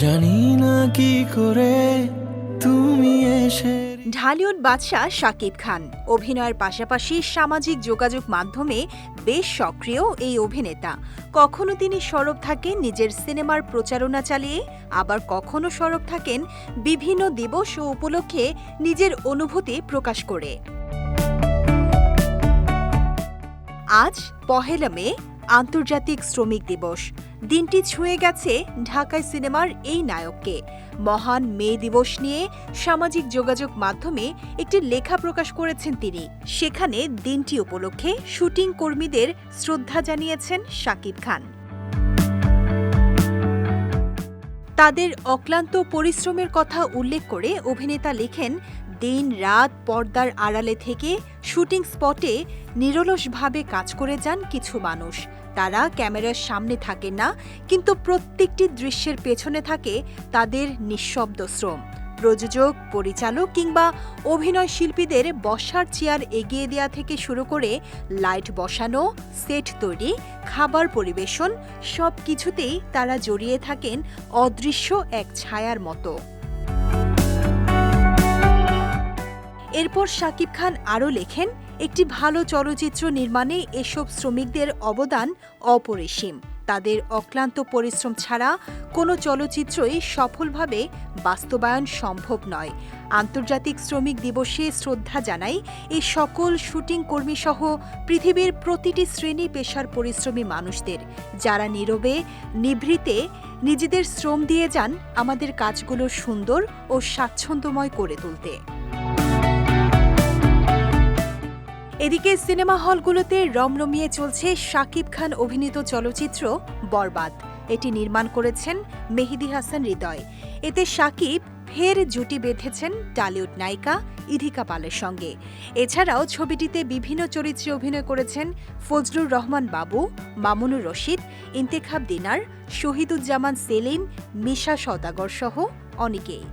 জানি না কি করে তুমি এসে ঢালিউড বাদশাহ শাকিব খান। অভিনয়ের পাশাপাশি সামাজিক যোগাযোগ মাধ্যমে বেশ সক্রিয় এই অভিনেতা। কখনো তিনি সরব থাকেন নিজের সিনেমার প্রচারণা চালিয়ে, আবার কখনো সরব থাকেন বিভিন্ন দিবস ও উপলক্ষে নিজের অনুভূতি প্রকাশ করে। আজ পহেলা মে আন্তর্জাতিক শ্রমিক দিবস। দিনটি ছুঁয়ে গেছে ঢাকায় সিনেমার এই নায়ককে। মহান মে দিবস নিয়ে সামাজিক যোগাযোগ মাধ্যমে একটি লেখা প্রকাশ করেছেন তিনি। সেখানে দিনটি উপলক্ষে শুটিং কর্মীদের শ্রদ্ধা জানিয়েছেন শাকিব খান। তাদের অক্লান্ত পরিশ্রমের কথা উল্লেখ করে অভিনেতা লেখেন, দিন রাত পর্দার আড়ালে থেকে শুটিং স্পটে নিরলসভাবে কাজ করে যান কিছু মানুষ। তারা ক্যামেরার সামনে থাকে না, কিন্তু প্রত্যেকটি দৃশ্যের পেছনে থাকে তাদের নিঃশব্দ শ্রম। প্রযোজক, পরিচালক কিংবা অভিনয় শিল্পীদের বসার চেয়ার এগিয়ে দেওয়া থেকে শুরু করে লাইট বসানো, সেট তৈরি, খাবার পরিবেশন সব কিছুতেই তারা জড়িয়ে থাকেন অদৃশ্য এক ছায়ার মতো। এরপর শাকিব খান আরও লেখেন, একটি ভালো চলচ্চিত্র নির্মাণে এসব শ্রমিকদের অবদান অপরিসীম। তাদের অক্লান্ত পরিশ্রম ছাড়া কোনো চলচ্চিত্রই সফলভাবে বাস্তবায়ন সম্ভব নয়। আন্তর্জাতিক শ্রমিক দিবসে শ্রদ্ধা জানাই এই সকল শুটিং কর্মীসহ পৃথিবীর প্রতিটি শ্রেণি পেশার পরিশ্রমী মানুষদের, যারা নীরবে, নিভৃতে নিজেদের শ্রম দিয়ে যান আমাদের কাজগুলো সুন্দর ও স্বাচ্ছন্দ্যময় করে তুলতে। এদিকে সিনেমা হলগুলোতে রমরমিয়ে চলছে শাকিব খান অভিনীত চলচ্চিত্র বরবাদ। এটি নির্মাণ করেছেন মেহেদি হাসান হৃদয়। এতে শাকিব ফের জুটি বেঁধেছেন টালিউড নায়িকা ইধিকা পালের সঙ্গে। এছাড়াও ছবিটিতে বিভিন্ন চরিত্রে অভিনয় করেছেন ফজলুর রহমান বাবু, মামুনুর রশিদ, ইন্তেখাব দিনার, শহীদুজ্জামান সেলিম, মিশা সওদাগর সহ অনেকেই।